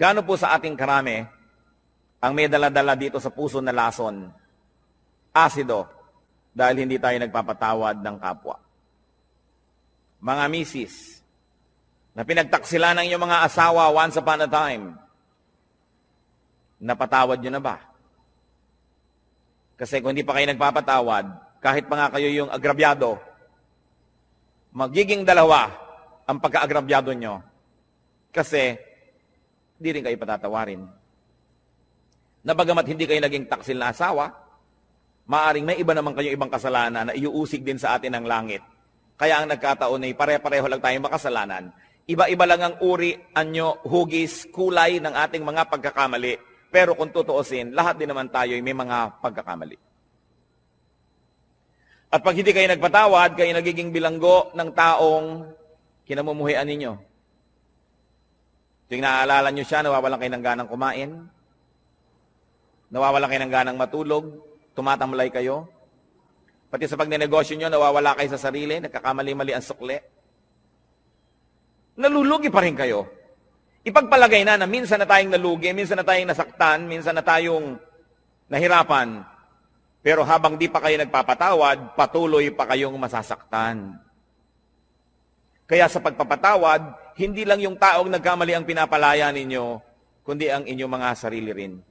Gaano po sa ating karami ang may dala-dala dito sa puso na lason? Asido, dahil hindi tayo nagpapatawad ng kapwa. Mga misis, na pinagtaksila ng inyong mga asawa once upon a time, napatawad nyo na ba? Kasi kung hindi pa kayo nagpapatawad, kahit pa nga kayo yung agrabyado, magiging dalawa ang pagka-agrabyado nyo. Kasi, di rin kayo patatawarin. Na bagamat hindi kayo naging taksil na asawa, maaring may iba naman kayo ibang kasalanan na iuusig din sa atin ng langit. Kaya ang nagkataon ay pare-pareho lang tayong makasalanan. Iba-iba lang ang uri, anyo, hugis, kulay ng ating mga pagkakamali. Pero kung tutuusin, lahat din naman tayo ay may mga pagkakamali. At pag hindi kayo nagpatawad, kayo nagiging bilanggo ng taong kinamumuhian ninyo. Tuwing naaalala nyo siya, nawawalan kayo ng ganang kumain, nawawalan kayo ng ganang matulog, tumatamlay kayo. Pati sa pagnenegosyo nyo, nawawala kayo sa sarili, nagkakamali-mali ang sukli. Nalulugi pa rin kayo. Ipagpalagay na na minsan na tayong nalugi, minsan na tayong nasaktan, minsan na tayong nahirapan. Pero habang di pa kayo nagpapatawad, patuloy pa kayong masasaktan. Kaya sa pagpapatawad, hindi lang yung taong nagkamali ang pinapalaya ninyo, kundi ang inyong mga sarili rin.